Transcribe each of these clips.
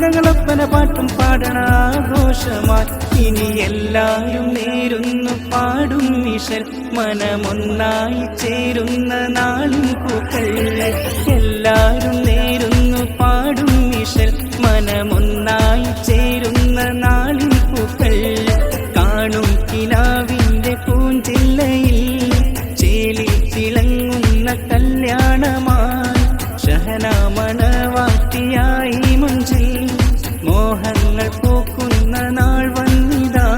മംഗളപ്പന പാട്ടും പാടണാഘോഷമായി ഇനി എല്ലാരും നേരുന്നു പാടും മിഷൽ മനമൊന്നായി ചേരുന്ന നാളും പൂക്കൾ. എല്ലാരും നേരുന്നു പാടും മിഷൽ മനമൊന്നായി ചേരുന്ന നാളും പൂക്കൾ. കാണും കിനാവിന്റെ പൂഞ്ചില്ലയിൽ ചേലി തിളങ്ങുന്ന കല്യാണമായി ശഹനാമണവാട്ടിയായി പൂക്കുന്ന നാൾ വന്നിതാ.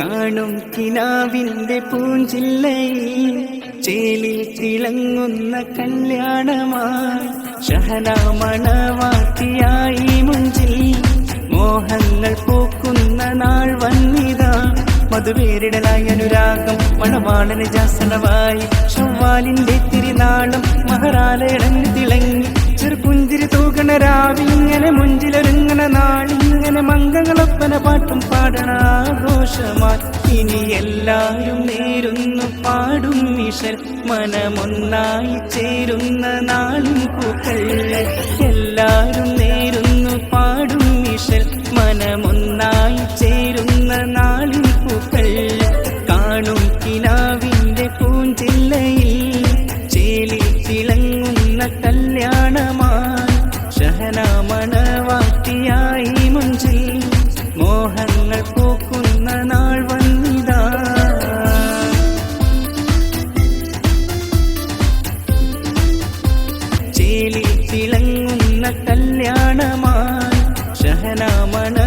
കാണും കിനാവിന്റെ പൂഞ്ചില്ലയിൽ ചേലി തിളങ്ങുന്ന കല്യാണമായി. ശഹനാമണവാട്ടിയായി മുഞ്ചിൽ മോഹങ്ങൾ പൂക്കുന്ന നാൾ വന്നിതാ. മധുവേരിടലായി അനുരാഗം മണവാളന് ജാസനമായി ചൊവ്വാലിന്റെ തിരുനാളം മഹാരാലയടഞ്ഞു തിളങ്ങി. ചെറുപുഞ്ചിരി തൂകണ രാവിങ്ങനെ മുഞ്ചിലൊരുങ്ങണ നാളിങ്ങനെ മംഗളപ്പന പാട്ടും പാടണാഘോഷമായി ഇനി എല്ലാരും നേരുന്നു പാടും മിഷൽ മനമൊന്നായി ചേരുന്ന നാളും പൂക്കൾ. എല്ലാരും നേരുന്നു പാടും മിഷൽ മനമൊന്നായി കല്യാണമായി ശഹനാമണവാട്ടിയായി മുഞ്ചിൽ മോഹങ്ങൾ പൂക്കുന്ന നാൾ വന്നിതാ. ചേലി തിളങ്ങുന്ന കല്യാണമായി ശഹനാമണ